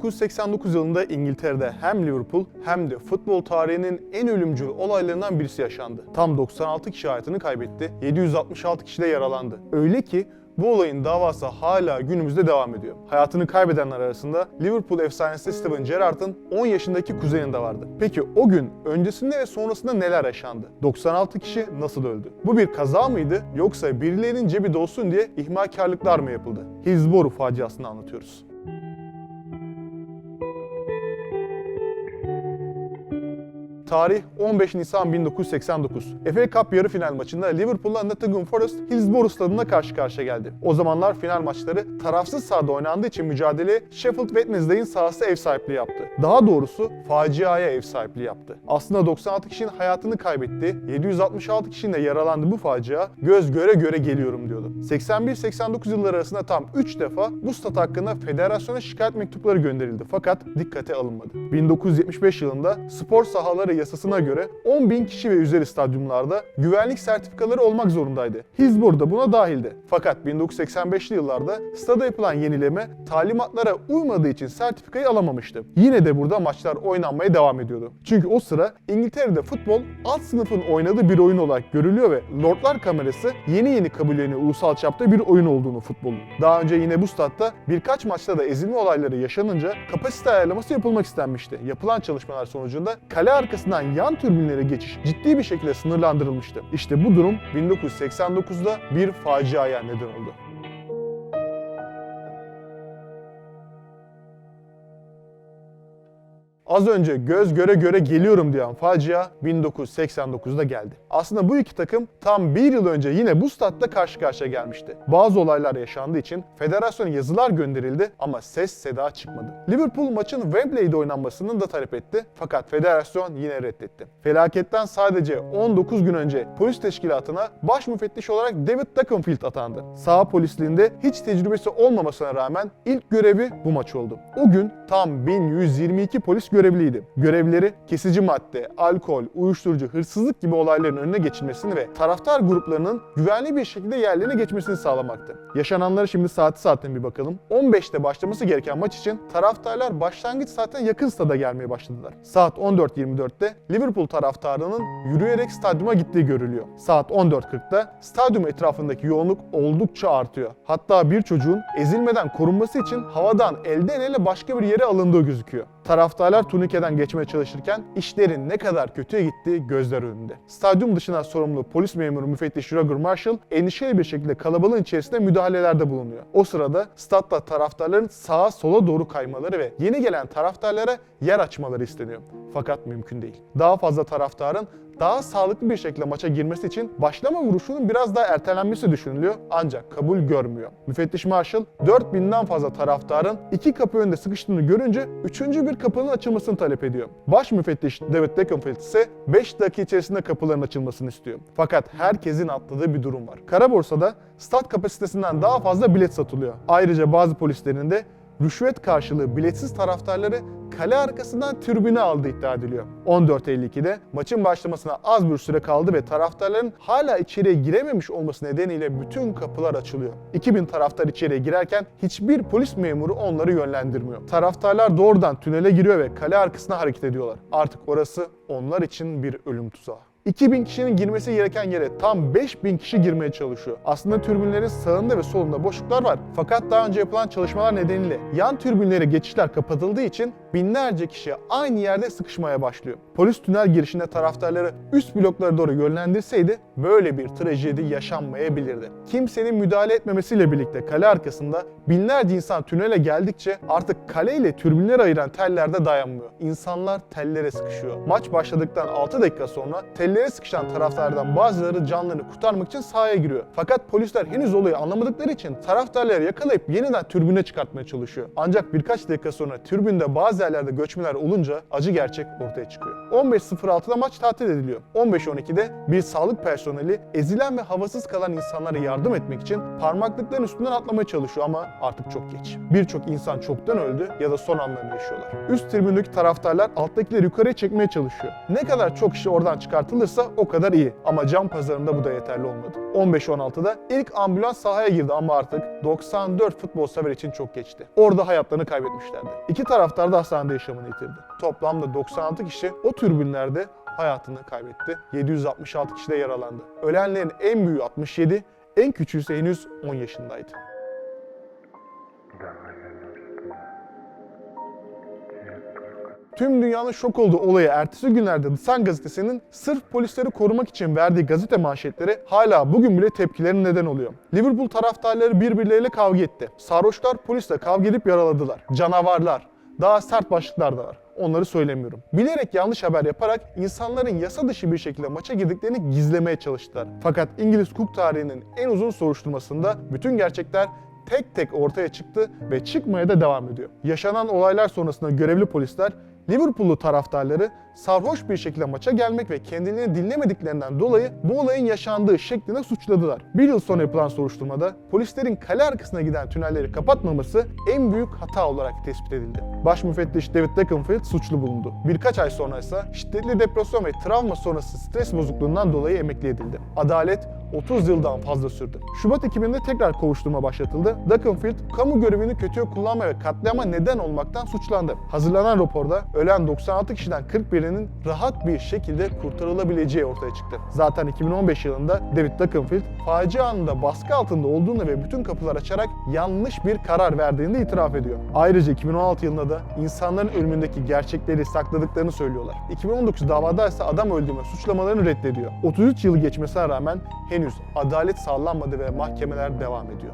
1989 yılında İngiltere'de hem Liverpool hem de futbol tarihinin en ölümcül olaylarından birisi yaşandı. Tam 96 kişi hayatını kaybetti, 766 kişi de yaralandı. Öyle ki bu olayın davası hala günümüzde devam ediyor. Hayatını kaybedenler arasında Liverpool efsanesi Steven Gerrard'ın 10 yaşındaki kuzeni de vardı. Peki o gün öncesinde ve sonrasında neler yaşandı? 96 kişi nasıl öldü? Bu bir kaza mıydı yoksa birilerinin cebi dolsun diye ihmalkarlıklar mı yapıldı? Hillsborough faciasını anlatıyoruz. Tarih 15 Nisan 1989. FA Cup yarı final maçında Liverpool'la Nottingham Forest Hillsborough stadında karşı karşıya geldi. O zamanlar final maçları tarafsız sahada oynandığı için mücadele Sheffield Wednesday'in sahası ev sahipliği yaptı. Daha doğrusu faciaya ev sahipliği yaptı. Aslında 96 kişinin hayatını kaybetti, 766 kişinin de yaralandı bu facia göz göre göre geliyorum diyordu. 81-89 yılları arasında tam 3 defa bu stat hakkında federasyona şikayet mektupları gönderildi fakat dikkate alınmadı. 1975 yılında spor sahaları yasasına göre 10 bin kişi ve üzeri stadyumlarda güvenlik sertifikaları olmak zorundaydı. Hillsborough da buna dahildi. Fakat 1985'li yıllarda stada yapılan yenileme talimatlara uymadığı için sertifikayı alamamıştı. Yine de burada maçlar oynanmaya devam ediyordu. Çünkü o sıra İngiltere'de futbol alt sınıfın oynadığı bir oyun olarak görülüyor ve Lordlar Kamerası yeni yeni kabulleniyor ulusal çapta bir oyun olduğunu futbolun. Daha önce yine bu statta birkaç maçta da ezilme olayları yaşanınca kapasite ayarlaması yapılmak istenmişti. Yapılan çalışmalar sonucunda kale arkasından yan türbinlere geçiş ciddi bir şekilde sınırlandırılmıştı. İşte bu durum 1989'da bir faciaya neden oldu. Az önce göz göre göre geliyorum diyen facia 1989'da geldi. Aslında bu iki takım tam bir yıl önce yine bu statta karşı karşıya gelmişti. Bazı olaylar yaşandığı için federasyona yazılar gönderildi ama ses seda çıkmadı. Liverpool maçın Wembley'de oynanmasını da talep etti fakat federasyon yine reddetti. Felaketten sadece 19 gün önce polis teşkilatına baş müfettiş olarak David Duckenfield atandı. Sağ polisliğinde hiç tecrübesi olmamasına rağmen ilk görevi bu maç oldu. O gün tam 1122 polis görevliydi. Görevleri kesici madde, alkol, uyuşturucu, hırsızlık gibi olayların önüne geçilmesini ve taraftar gruplarının güvenli bir şekilde yerlerine geçmesini sağlamaktı. Yaşananlara şimdi saati saatine bir bakalım. 15'te başlaması gereken maç için taraftarlar başlangıç saatine yakın stada gelmeye başladılar. Saat 14.24'te Liverpool taraftarının yürüyerek stadyuma gittiği görülüyor. Saat 14.40'da stadyum etrafındaki yoğunluk oldukça artıyor. Hatta bir çocuğun ezilmeden korunması için havadan elden ele başka bir yere alındığı gözüküyor. Taraftarlar turnikeden geçmeye çalışırken işlerin ne kadar kötüye gittiği gözler önünde. Stadyum dışına sorumlu polis memuru müfettiş Roger Marshall endişeli bir şekilde kalabalığın içerisinde müdahalelerde bulunuyor. O sırada statta taraftarların sağa sola doğru kaymaları ve yeni gelen taraftarlara yer açmaları isteniyor. Fakat mümkün değil. Daha fazla taraftarın daha sağlıklı bir şekilde maça girmesi için başlama vuruşunun biraz daha ertelenmesi düşünülüyor ancak kabul görmüyor. Müfettiş Marshall 4000'den fazla taraftarın iki kapı önünde sıkıştığını görünce üçüncü bir kapının açılmasını talep ediyor. Baş müfettiş David Deckenfield ise 5 dakika içerisinde kapıların açılmasını istiyor. Fakat herkesin atladığı bir durum var. Kara borsada stat kapasitesinden daha fazla bilet satılıyor. Ayrıca bazı polislerin de rüşvet karşılığı biletsiz taraftarları kale arkasından tribüne aldığı iddia ediliyor. 14.52'de maçın başlamasına az bir süre kaldı ve taraftarların hala içeriye girememiş olması nedeniyle bütün kapılar açılıyor. 2000 taraftar içeriye girerken hiçbir polis memuru onları yönlendirmiyor. Taraftarlar doğrudan tünele giriyor ve kale arkasına hareket ediyorlar. Artık orası onlar için bir ölüm tuzağı. 2000 kişinin girmesi gereken yere tam 5000 kişi girmeye çalışıyor. Aslında türbinlerin sağında ve solunda boşluklar var. Fakat daha önce yapılan çalışmalar nedeniyle yan türbinlere geçişler kapatıldığı için binlerce kişi aynı yerde sıkışmaya başlıyor. Polis tünel girişinde taraftarları üst bloklara doğru yönlendirseydi böyle bir trajedi yaşanmayabilirdi. Kimsenin müdahale etmemesiyle birlikte kale arkasında binlerce insan tünele geldikçe artık kale ile türbinleri ayıran teller de dayanmıyor. İnsanlar tellere sıkışıyor. Maç başladıktan 6 dakika sonra tellere sıkışan taraftarlardan bazıları canlarını kurtarmak için sahaya giriyor. Fakat polisler henüz olayı anlamadıkları için taraftarları yakalayıp yeniden türbüne çıkartmaya çalışıyor. Ancak birkaç dakika sonra türbünde bazı yerlerde göçmeler olunca acı gerçek ortaya çıkıyor. 15.06'da maç tatil ediliyor. 15.12'de bir sağlık personeli ezilen ve havasız kalan insanlara yardım etmek için parmaklıkların üstünden atlamaya çalışıyor ama artık çok geç. Birçok insan çoktan öldü ya da son anlarını yaşıyorlar. Üst tribündeki taraftarlar alttakileri yukarıya çekmeye çalışıyor. Ne kadar çok kişi oradan çıkartılırsa o kadar iyi. Ama cam pazarında bu da yeterli olmadı. 15-16'da ilk ambulans sahaya girdi ama artık 94 futbol sever için çok geçti. Orada hayatlarını kaybetmişlerdi. İki taraftar da hastanede yaşamını yitirdi. Toplamda 96 kişi o tribünlerde hayatını kaybetti. 766 kişi de yaralandı. Ölenlerin en büyüğü 67, en küçüğü ise henüz 10 yaşındaydı. Tüm dünyanın şok olduğu olayı ertesi günlerde The Sun gazetesinin sırf polisleri korumak için verdiği gazete manşetleri hala bugün bile tepkilerin neden oluyor. Liverpool taraftarları birbirleriyle kavga etti. Sarhoşlar polisle kavga edip yaraladılar. Canavarlar. Daha sert başlıklar da var. Onları söylemiyorum. Bilerek yanlış haber yaparak insanların yasa dışı bir şekilde maça girdiklerini gizlemeye çalıştılar. Fakat İngiliz hukuk tarihinin en uzun soruşturmasında bütün gerçekler tek tek ortaya çıktı ve çıkmaya da devam ediyor. Yaşanan olaylar sonrasında görevli polisler Liverpool'lu taraftarları sarhoş bir şekilde maça gelmek ve kendilerini dinlemediklerinden dolayı bu olayın yaşandığı şeklinde suçladılar. Bir yıl sonra yapılan soruşturmada polislerin kale arkasına giden tünelleri kapatmaması en büyük hata olarak tespit edildi. Baş müfettiş David Beckenfield suçlu bulundu. Birkaç ay sonra ise şiddetli depresyon ve travma sonrası stres bozukluğundan dolayı emekli edildi. Adalet 30 yıldan fazla sürdü. Şubat 2000'de tekrar kovuşturma başlatıldı. Duckenfield, kamu görevini kötüye kullanma ve katliama neden olmaktan suçlandı. Hazırlanan raporda ölen 96 kişiden 41'inin rahat bir şekilde kurtarılabileceği ortaya çıktı. Zaten 2015 yılında David Duckenfield, facia anında baskı altında olduğunu ve bütün kapılar açarak yanlış bir karar verdiğini de itiraf ediyor. Ayrıca 2016 yılında da insanların ölümündeki gerçekleri sakladıklarını söylüyorlar. 2019 davada ise adam öldürme suçlamalarını reddediyor. 33 yılı geçmesine rağmen henüz adalet sağlanmadı ve mahkemeler devam ediyor.